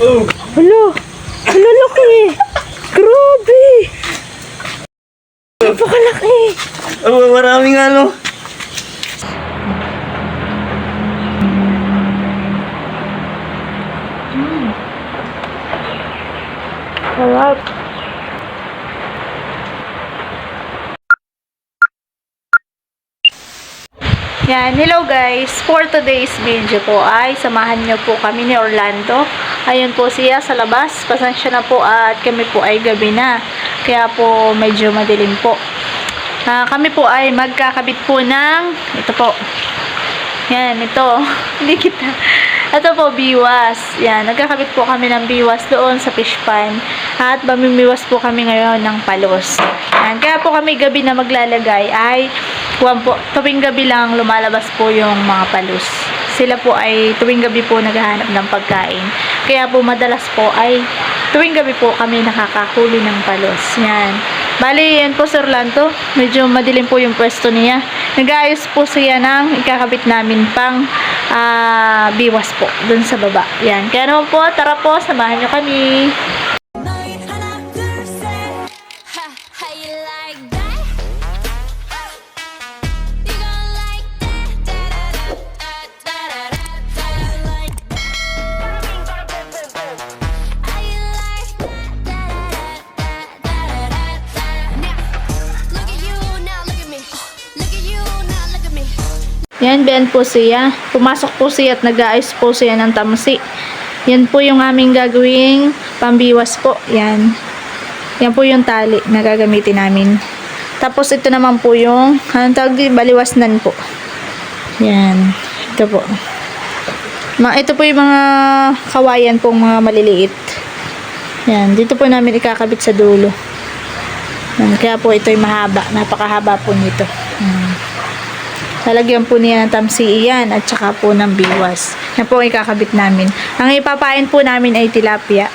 Oh, Hala, hala laki. Grabe. Napakalaki. oh maraming ano. Sarap. Yan, hello guys. For today's video po ay samahan niyo po kami ni Orlando. Ayun po siya sa labas. Pasensya na po at kami po ay gabi na. Kaya po medyo madilim po. Ah, kami po ay magkakabit po ng ito po. Yan, ito. Hindi kita. Ito po, biwas. Yan, nagkakabit po kami ng biwas doon sa fish pan. At mamimiwas po kami ngayon ng palos. Yan, kaya po kami gabi na maglalagay ay kuwan po, tuwing gabi lang lumalabas po yung mga palos. Sila po ay tuwing gabi po naghahanap ng pagkain. Kaya po madalas po ay tuwing gabi po kami nakakahuli ng palos. Yan. Bali, yan po Sir Lanto. Medyo madilim po yung pwesto niya. Nag-aayos po siya ng ikakabit namin pang ah, biwas po dun sa baba. Yan. Kaya naman po, tara po, samahan nyo kami. Yan, Ben po siya. Pumasok po siya at nag-aayos po siya ng tamsi. Yan po yung aming gagawing pambiwas po. Yan. Yan po yung tali na gagamitin namin. Tapos ito naman po yung, anong tawag baliwasnan po. Yan. Ito po. Ma, ito po yung mga kawayan pong mga maliliit. Yan. Dito po namin ikakabit sa dulo. Yan. Kaya po ito yung mahaba. Napakahaba po nito. Yan. Lalagyan po niya ng tamsi iyan at saka po ng biwas. Yan po ang ikakabit namin. Ang ipapain po namin ay tilapia.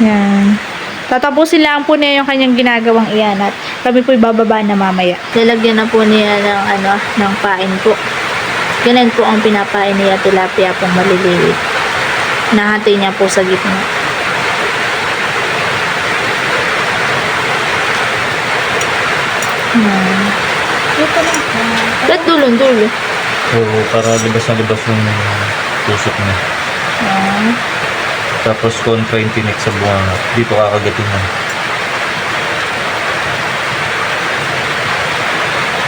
Yan. Tatapusin lang po niya yung kanyang ginagawang iyan at kami po ibababa na mamaya. Lalagyan na po niya ng ano, ng pain po. Ganun po ang pinapain niya tilapia pong maliliit. Nahati niya po sa gitna. Yan. Ito na. Ba't dulong-dulo? Oo, para libas na libas yung tusok niya. Ah. Tapos kontra yung tinik sa buwan. Dito kakagatin na.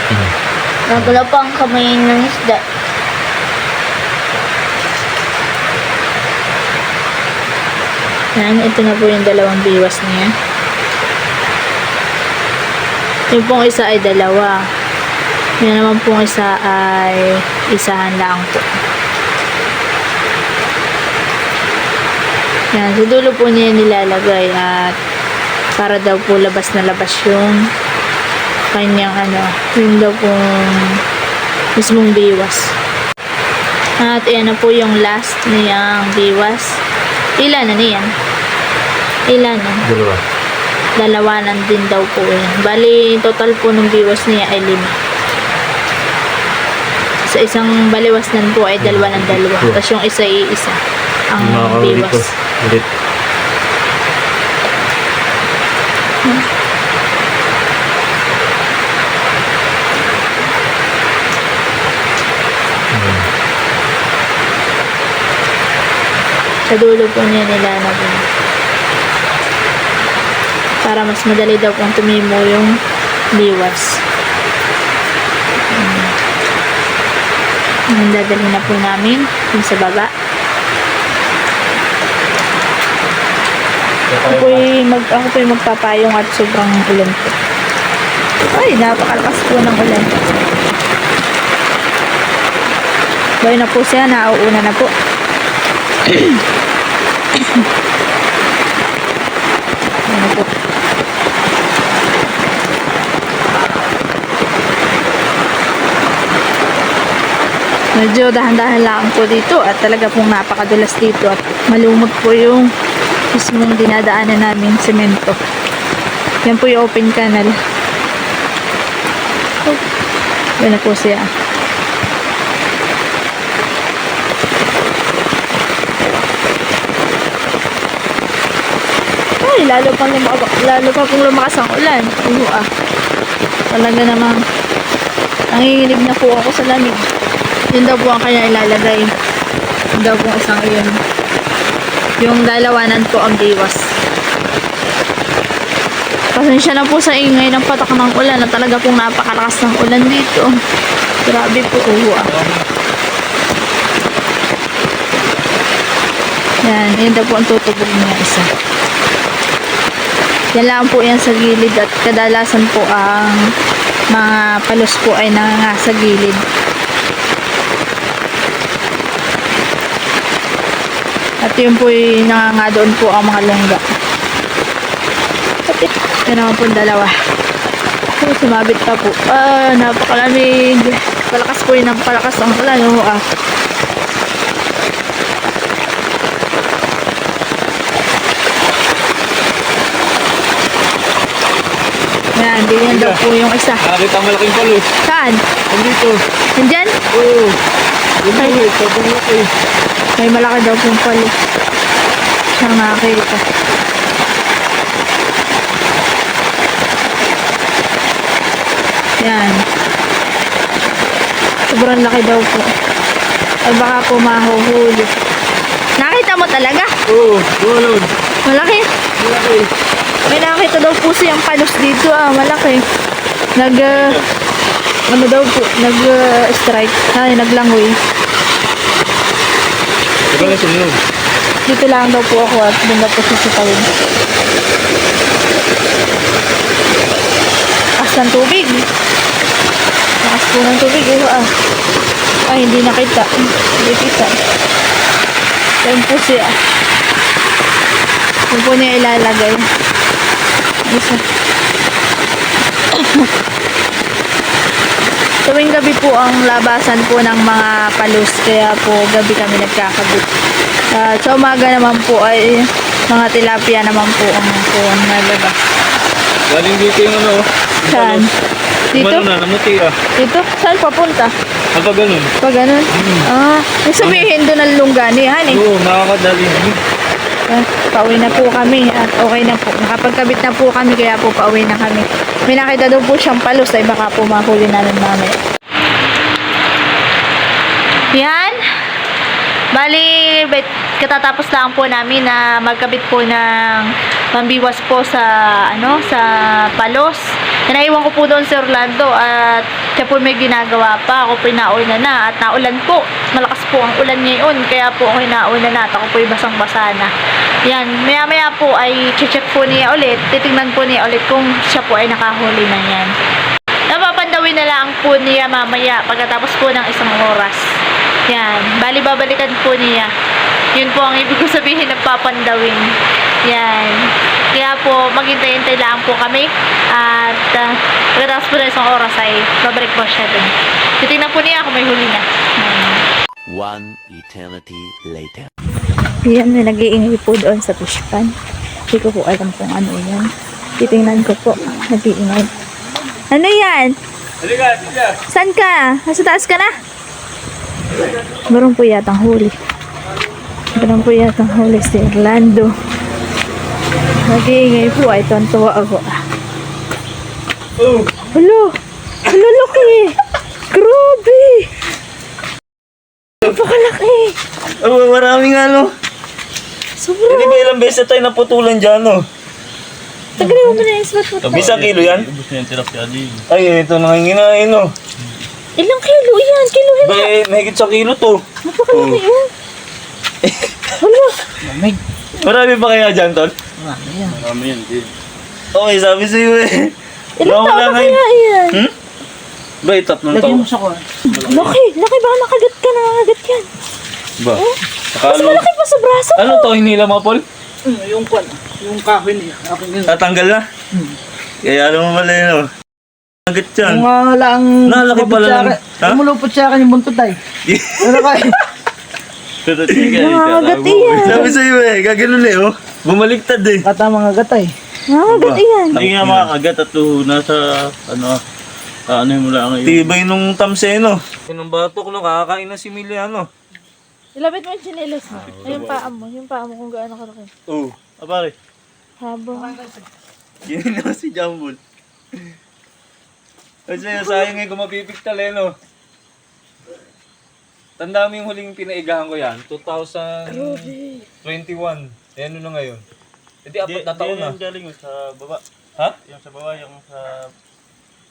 Hmm. Nagula pa ang kamay ng isda. Yan, ito na po yung dalawang biwas niya. Yung pong isa ay dalawa. Yan naman pong isa ay isahan lang po. Yan, sa dulo po niya nilalagay at para daw po labas na labas yung kanyang ano, yung daw pong mismong biwas. At ayan na po yung last niyang biwas. Ilan na niyan? Ilan na? Dalawa. Dalawanan din daw po yan. Bali, total po ng biwas niya ay lima. Sa isang baliwasnan po ay dalawa ng dalawa. Sure. Tapos yung isa ay isa. Ang biwas. Ulit. Hmm. Sa dulo po niya nilalagay. Para mas madali daw pong tumimo yung liwas. Dadalhin na po namin yung sa baba. Ako po'y mag, ako po'y magpapayong at sobrang ulan po. Ay, napakalakas po ng ulan. Boy na po siya, nauuna na po. Medyo dahan-dahan lang po dito at talaga pong napakadulas dito at malumot po yung mismong dinadaanan namin semento. Yan po yung open canal. Oh, yan na po siya. Ay, lalo pang lumakas, lalo pa pong lumakas ang ulan. Oo ah. Talaga namang nanginginig na po ako sa lamig. Yun daw po ang kanya ilalagay. Yun daw po isang yun. Yung dalawanan po ang diwas. Pasensya na po sa ingay ng patak ng ulan na talaga pong napakalakas ng ulan dito. Grabe po. Oo ah. Yan, yun daw po ang tutubog niya isa. Yan lang po yan sa gilid at kadalasan po ang mga palos po ay nanganga sa gilid. At yun po yung nanganga doon po ang mga longga. At yun naman po dalawa. Oh, sumabit pa po. Ah, napakalamig. Palakas po yun ang palakas ang ulan. Oo, ah. Yan, ganyan daw po yung isa. Nakakita malaking palo. Saan? Nandito. Nandyan? Oo. Bumili. Sobrang laki. May malaki daw pong palo. Siyang nakakita. Yan. Sobrang laki daw po. Ay baka po mahuhuli. Nakita mo talaga? Oo. Doon. Malaki. Malaki. May nakita daw po siyang palos dito ah. Malaki. Nag... ah, ano daw po? Nag-strike. Ay, naglangoy. Ito na sumunod. Dito lang daw po ako at doon daw po sisipawin. Taas ng tubig. Taas po ng tubig. Eh, ah. Ay, hindi nakita. Hindi kita. Yan po siya. Yan po niya ilalagay. Isa. Tuwing gabi po ang labasan po ng mga palus, kaya po gabi kami nagkakabit. At sa umaga naman po ay mga tilapia naman po ang po ang nalabas. Galing dito yung ano. Saan? Dito? Ano na, namuti ah. Dito? Saan papunta? Kapag ganun. Pag ganun? Ah, ibig sabihin doon ang lunggani, hani. Oo, nakakadali. Ah, pauwi na po kami at okay na po. Nakapagkabit na po kami kaya po pauwi na kami. May nakita daw po siyang palos ay baka po mahuli namin mamaya. Yan. Bali, katatapos lang po namin na magkabit po ng pambiwas po sa ano sa palos. Naiwan ko po doon sa Orlando at siya po may ginagawa pa. Ako po nauna na at naulan po. Malakas po ang ulan ngayon kaya po ako nauna na at ako po basang-basa na. Yan, maya-maya po ay check po niya ulit. Titingnan po niya ulit kung siya po ay nakahuli na yan. Napapandawin na lang po niya mamaya pagkatapos po ng isang oras. Yan. Bali, babalikan po niya. Yun po ang ibig ko sabihin ng papandawin. Yan. Kaya po, maghintay-hintay lang po kami. At uh, pagkatapos po ng isang oras ay babalik po siya dun. Titignan po niya kung may huli na. One eternity later. Yan, may nag-iingay po doon sa fish pan. Hindi ko po alam kung ano yan. Titingnan ko po. Nag-iingay. Ano yan? Halika, halika. Saan ka? Nasa taas ka na? Meron po yatang huli. Meron po yatang huli si Orlando. Nag-iingay po ay tontuwa ako. Oh. Hello! Hello, laki! Grabe! Napakalaki! Oh, maraming ano. Sobrang! Hindi ba ilang beses tayo naputulan dyan, no? Tagalin mo na yung spot mo. Isang kilo yan? Ubus na yung tilapia din. Ay, ito nanginginain, no? Ilang kilo yan? Kilo yan? Ba, eh, mahigit sa kilo to. Napakalaki yan. Hala! Marami pa kaya dyan, tol? Marami yan din. Okay, sabi sa'yo eh. Ilang Nawala taon na kaya yan? Hmm? Ba, tatlong taon. Laki! Laki! Baka nakagat ka na nakagat yan. Ba? Mas Akala malaki pa sa braso. Ano to, hinila mo, Paul? yung kwan, yung kahoy niya. Akin yun. Tatanggal na? Kaya alam mo mali, no? Agad yan. Yung lang... Nalaki pala sa lang. akin- Ha? Lumulupot sa akin yung buntot ay. Pero kaya, Pero sige, Nakagat yan. Sabi sa'yo eh, gaganon eh, oh. Bumaliktad eh. kata mga gatay. Nakagat yan. Hindi nga makakagat at to, nasa, ano, ah, ano yung mula ngayon. Tibay nung tamseno. Yung batok, no? Kakakain na si Miliano. Ilapit mo yung chinelas. Ay, yung paa mo. Yung paa mo kung gaano kalaki. Oo. Ah, pare. Habang. Yun na si Jambul. Kasi sayang eh kung mapipiktal eh no. Tanda mo yung huling pinaigahan ko yan, 2021. Eh ano na ngayon? Eh di apat na taon na. Yung galing yun sa baba. Ha? Yung sa baba, yung sa...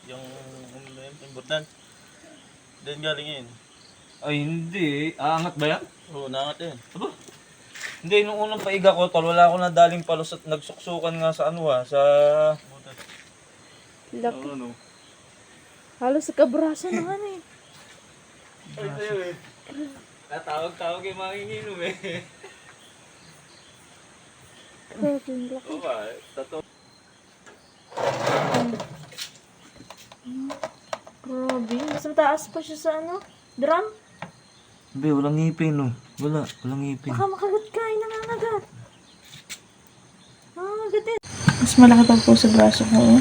Yung... Ano ba yun? Yung burdan. Doon galing yun. Ay hindi, aangat ba yan? Oo, naangat yun. Hindi, nung unang paiga ko, tol, wala ako nadaling palos at nagsuksukan nga sa ano ah, sa... Butas. Laki. Ano? Halos sa kabraso na nga eh. Ay, sa'yo eh. Tatawag-tawag yung mga ininom eh. Grabe, ang laki. Oo ba? Tato. Grabe. Mas mataas pa siya sa ano? Drum? Be, walang ngipin no. Wala, walang ngipin. Baka makagat ka, ay nangangagat. Ah, gatin. Mas malaki pa po sa braso ko. Oh.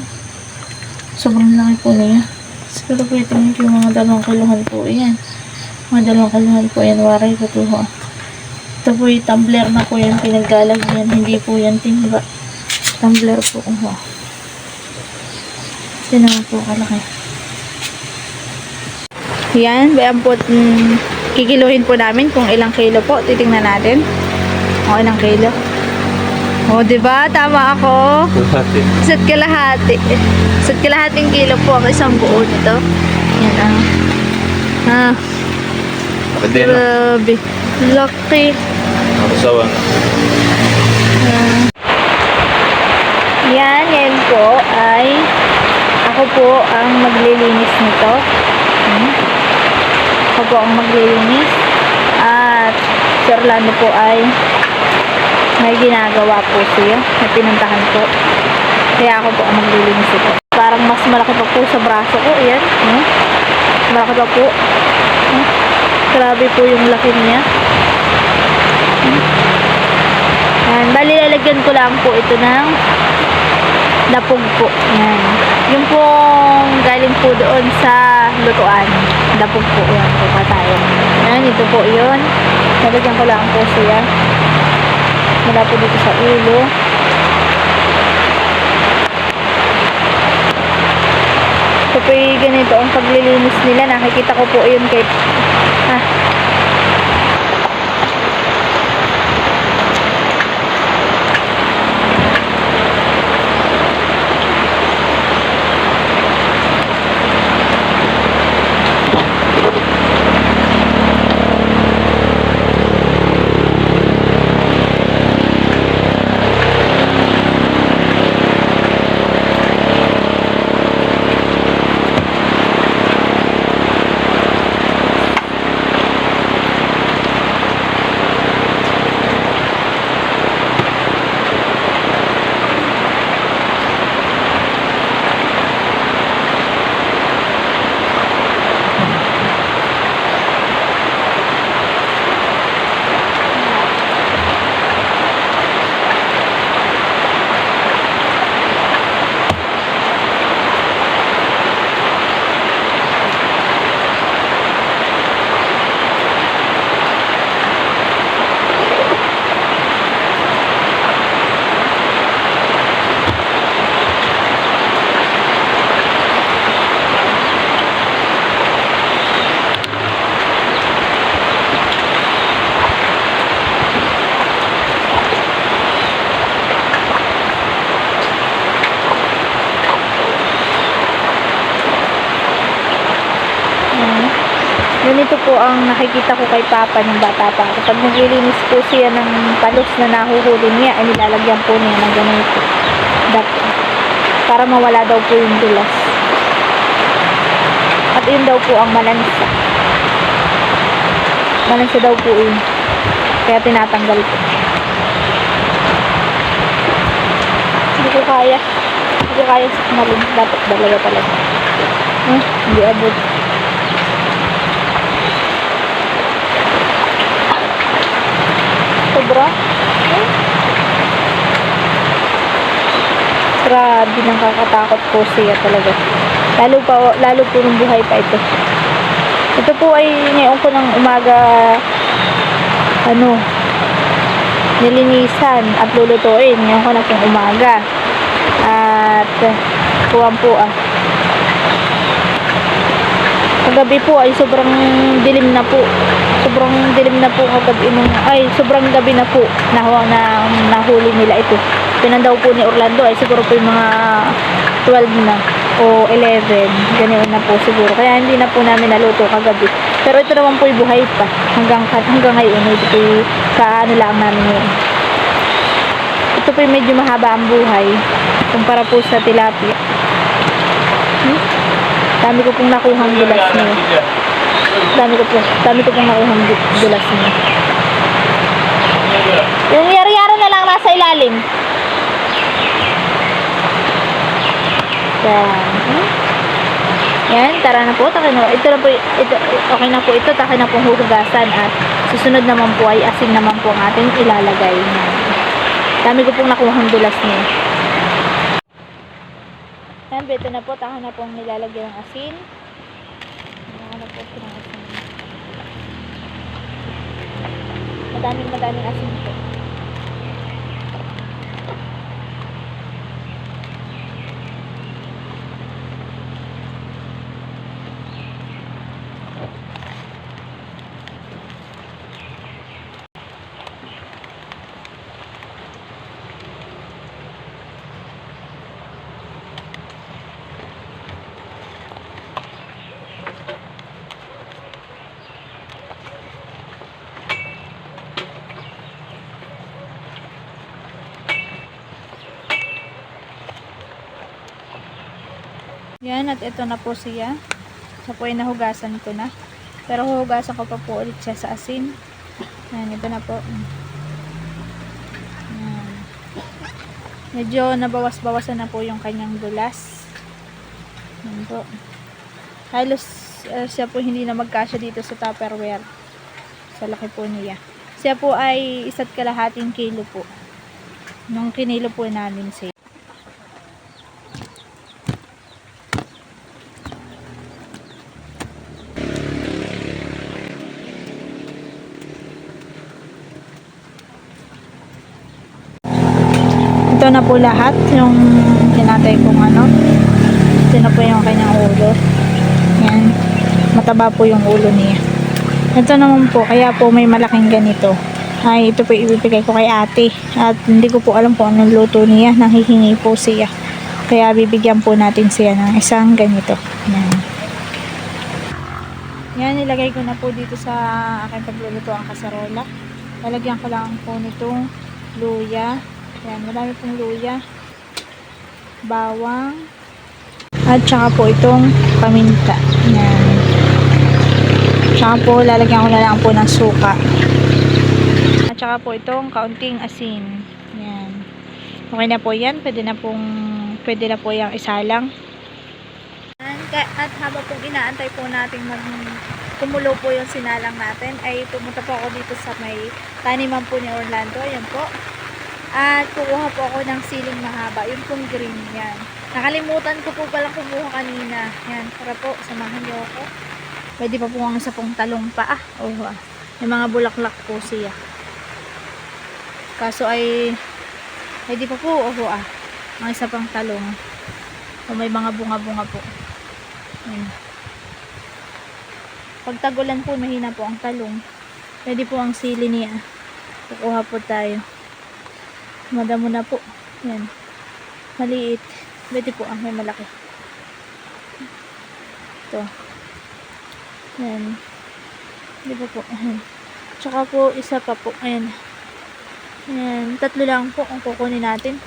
Sobrang laki po niya. Siguro po ko yung mga dalawang kiluhan po. Ayan. Mga dalawang kiluhan po. Ayan, waray ko to. Oh. Ito po yung tumbler na po yan. Pinaggalag yan. Hindi po yan timba. Tumbler po. Oh. Ito naman po kalaki. Yan. Bayan po. Mm, kikiluhin po namin kung ilang kilo po. Titingnan natin. O, ilang kilo. O, di ba? Tama ako. Isa't kalahati. Isa't kalahating kilo po ang isang buo nito. Yan ang. Ah, Pwede na. grabe. Laki. Ako sawa. Yan, ngayon po ay ako po ang maglilinis nito. Hmm. Ako po ang maglilinis. At si Orlando po ay may ginagawa po siya na pinuntahan po. Kaya ako po ang maglilinis ito. Parang mas malaki pa po sa braso ko. Ayan. Hmm. Malaki pa po. Grabe po yung laki niya. Yan, bali lalagyan ko lang po ito ng dapog po. Yan. Yung pong galing po doon sa lutuan. Dapog po yan po pa tayo. Yan, ito po yun. Lalagyan ko lang po siya. Mula po dito sa ulo. Ito po yung ganito ang paglilinis nila. Nakikita ko po yun kay... Ah, Ganito po ang nakikita ko kay Papa ng bata pa. Kapag naglilinis po siya ng palos na nahuhuli niya, ay nilalagyan po niya ng ganito. Dapo. Para mawala daw po yung dulas. At yun daw po ang malansa. Malansa daw po yun. Kaya tinatanggal po. Hindi ko kaya. Hindi ko kaya sa kumalin. Dapat dalawa talaga. Hmm, hindi abot. Eh? Grabe, nakakatakot po siya talaga. Lalo pa, lalo po nung buhay pa ito. Ito po ay ngayon ko ng umaga, ano, nilinisan at lulutuin. Yung ko na pong umaga. At kuwan po ah. Kagabi po ay sobrang dilim na po. Sobrang dilim na po kagabi nung, ay sobrang gabi na po na, na nahuli nila ito. Pinandaw po ni Orlando ay siguro po yung mga 12 na o 11. Ganyan na po siguro. Kaya hindi na po namin naluto kagabi. Pero ito naman po buhay pa. Hanggang, hanggang ngayon. Ito po kaano lang namin ngayon. Ito po medyo mahaba ang buhay. Kumpara po sa tilapia. Hmm? Dami ko pong nakuhang dulas niyo. Dami ko po, dami ko pong nakuhang du- dulas niyo. Yung yari-yari na lang nasa ilalim. Yan. Yan, tara na po. Taka na, ito na po, ito, okay na po ito. Taka na pong hugasan at susunod naman po ay asin naman po ang ating ilalagay. Yan. Dami ko pong nakuhang dulas niyo. Yan, beto na po. Taka na pong nilalagyan ng asin. Taka na po ito ng asin. Madaming madaming asin po. Yan, at ito na po siya. Siya po ay nahugasan ko na. Pero huhugasan ko pa po ulit siya sa asin. Yan, ito na po. Yan. Medyo nabawas-bawasan na po yung kanyang dulas. Yan po. Halos uh, siya po hindi na magkasya dito sa Tupperware. Sa laki po niya. Siya po ay isa't kalahating kilo po. Nung kinilo po namin siya. Ito na po lahat yung tinatay kong ano. Ito na po yung kanyang ulo. Yan. Mataba po yung ulo niya. Ito naman po, kaya po may malaking ganito. Ay, ito po ibibigay ko kay ate. At hindi ko po alam po anong luto niya. Nanghihingi po siya. Kaya bibigyan po natin siya ng isang ganito. Yan. Yan, nilagay ko na po dito sa aking pagluluto ang kasarola. Lalagyan ko lang po nitong luya. Yan, marami pong luya. Bawang. At saka po itong paminta. Yan. Tsaka po, lalagyan ko na lang po ng suka. At saka po itong kaunting asin. Yan. Okay na po yan. Pwede na pong, pwede na po yung isalang. At habang pong inaantay po natin mag kumulo po yung sinalang natin, ay pumunta po ako dito sa may taniman po ni Orlando. Yan po. At kukuha po ako ng siling mahaba. Yung pong green yan. Nakalimutan ko po palang kumuha kanina. Yan. Para po, samahan niyo ako. Pwede pa po ang isa pong talong pa. Ah, oh, ah. May mga bulaklak po siya. Kaso ay pwede pa po. Oh, ah. Ang isa pang talong. O may mga bunga-bunga po. Yan. Pag tagulan po, mahina po ang talong. Pwede po ang sili niya. Kukuha po tayo. Madamo na po. Yan. Maliit. Pwede po. Ah, may malaki. Ito. Yan. Di ba po? Tsaka po, isa pa po. Ayan. Ayan. Tatlo lang po ang kukunin natin.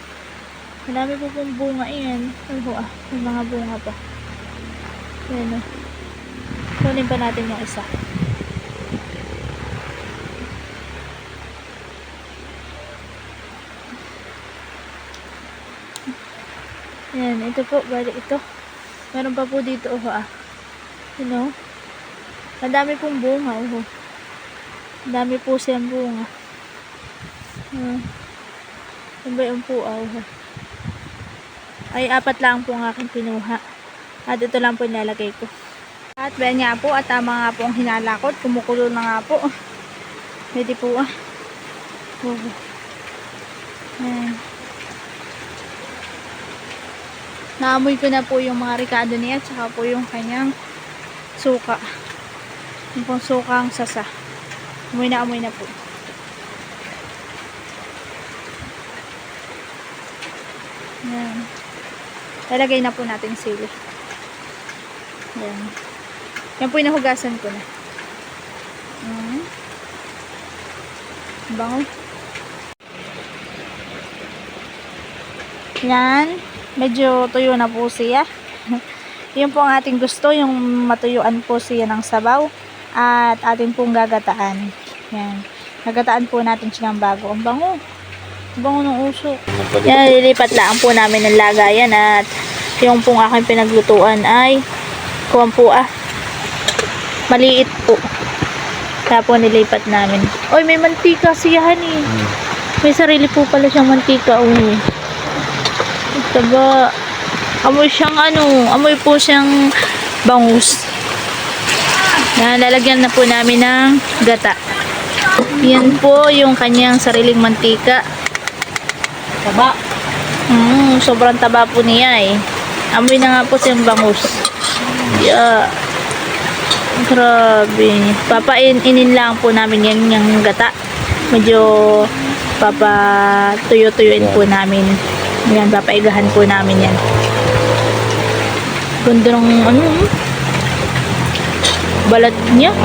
Marami po pong bunga. Ayan. Ay, ho, ah. May mga bunga pa. Ayan o. Kunin pa natin yung isa. Ayan, ito po, bali ito. Meron pa po dito, oh, ah. You know? Ang dami pong bunga, oh. Ang dami po siyang bunga. Hmm. Ano ba po, oh. Ay, apat lang po ang aking pinuha. At ito lang po nilalagay ko. At ba nga po, at tama nga po ang hinalakot. Kumukulo na nga po. Pwede po, ah. Oh. Yan. Naamoy ko na po yung mga ricado niya at saka po yung kanyang suka. Yung pong sukang sasa. Amoy na amoy na po. Yan. Lalagay na po natin sili. Yan. Yan po yung nahugasan ko na. Mm. Bango. Yan. Medyo tuyo na po siya. Yun po ang ating gusto, yung matuyuan po siya ng sabaw. At ating pong gagataan. Yan. Gagataan po natin siya ng bago. Ang bango. Ang bango ng uso. Yan, lilipat lang po namin ng lagayan at yung pong aking pinaglutuan ay kuwan po ah. Maliit po. Kaya po nilipat namin. Oy, may mantika siya eh. May sarili po pala siyang mantika. Uy. Taba. Amoy siyang ano, amoy po siyang bangus. Yan, lalagyan na po namin ng gata. Yan po yung kanyang sariling mantika. Taba. Mm, sobrang taba po niya eh. Amoy na nga po siyang bangus. Yeah. Grabe. Papainin lang po namin yan yung gata. Medyo papatuyo-tuyuin po namin. Yan, papaigahan po namin yan. Ganda ng ano, oh. balat niya.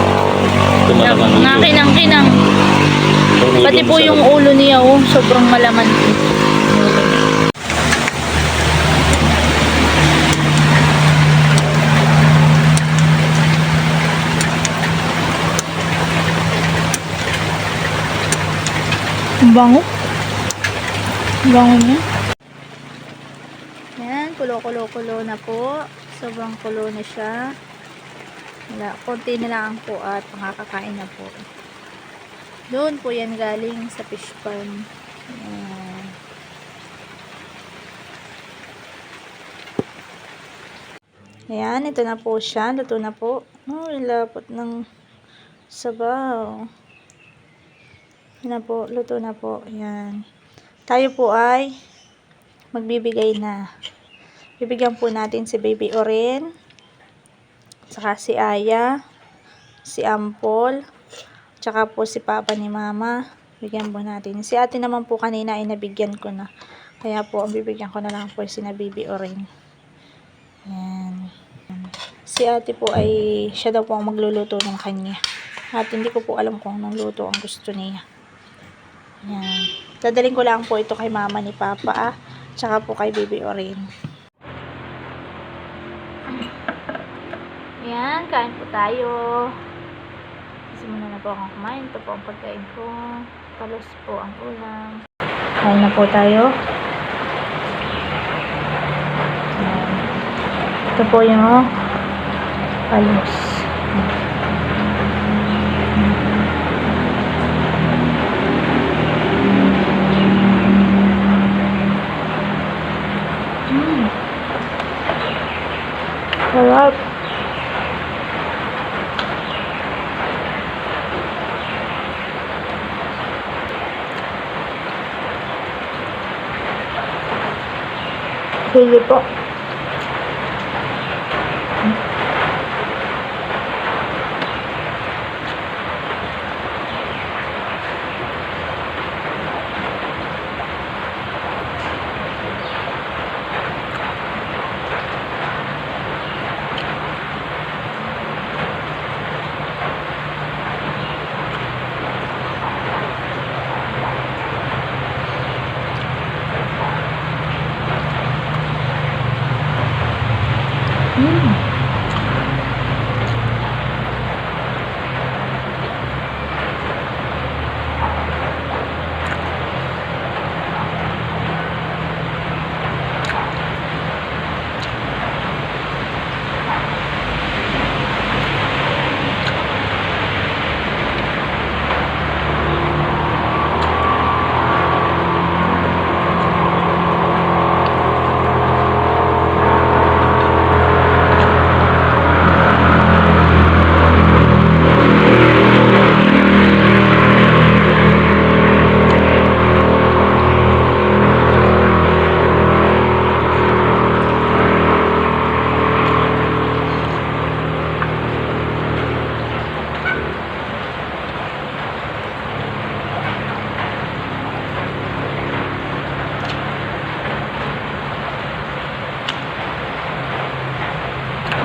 Tumalaman Nakinang-kinang. Pati po yung ulo niya, oh, sobrang malaman. Ang bango. Ang bango niya. Yan, kulo-kulo-kulo na po. Sobrang kulo na siya. Wala, konti na lang po at makakakain na po. Doon po yan galing sa fish farm. Ayan. Ayan, ito na po siya. Luto na po. Oh, ilapot ng sabaw. Yan na po, luto na po. Ayan. Tayo po ay magbibigay na. Bibigyan po natin si Baby Oren, saka si Aya, si Ampol, tsaka po si Papa ni Mama. Bigyan po natin. Si ate naman po kanina ay nabigyan ko na. Kaya po, bibigyan ko na lang po si na Baby Oren. Yan. Si ate po ay, siya daw po ang magluluto ng kanya. At hindi ko po alam kung anong luto ang gusto niya. Yan. Dadaling ko lang po ito kay mama ni Papa ah. Tsaka po kay Baby Orin. Yan, kain po tayo. Kasi muna na po akong kumain. Ito po ang pagkain ko. Palos po ang ulam. Kain na po tayo. Ito po yung palos. Sarap. Sige po.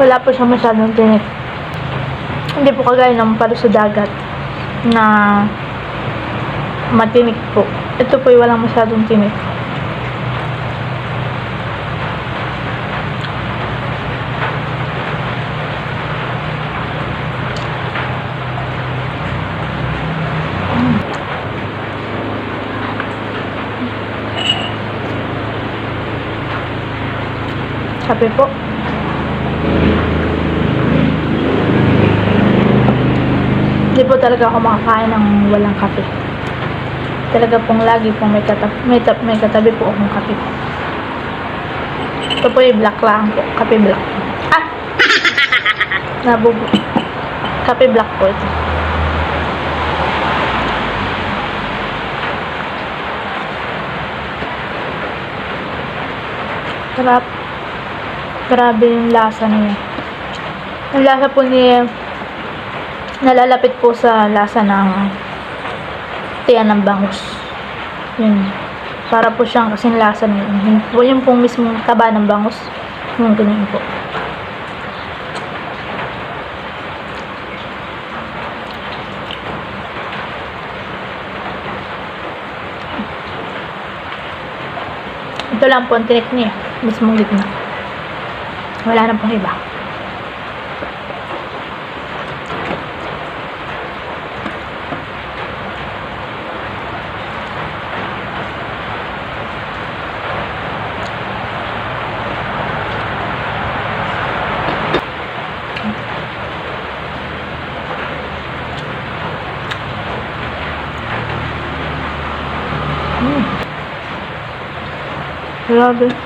Wala po siya masyadong tinik. Hindi po kagaya ng palo sa dagat na matinik po. Ito po ay walang masyadong tinik. Sabi po. Hindi po talaga ako makakain ng walang kape. Talaga pong lagi pong may, katab may, tab may katabi po akong kape. Ito po yung black lang po. Kape black. Ah! Nabubo. Kape black po ito. Sarap. Grabe yung lasa niya. Yung lasa po niya nalalapit po sa lasa ng tiyan ng bangus. Yun. Para po siyang kasing lasa niya. Yun po yung pong mismong taba ng bangus. Yung ganyan po. Ito lang po ang tinik niya. Mismong gitna. Wala na pong iba. Grabe.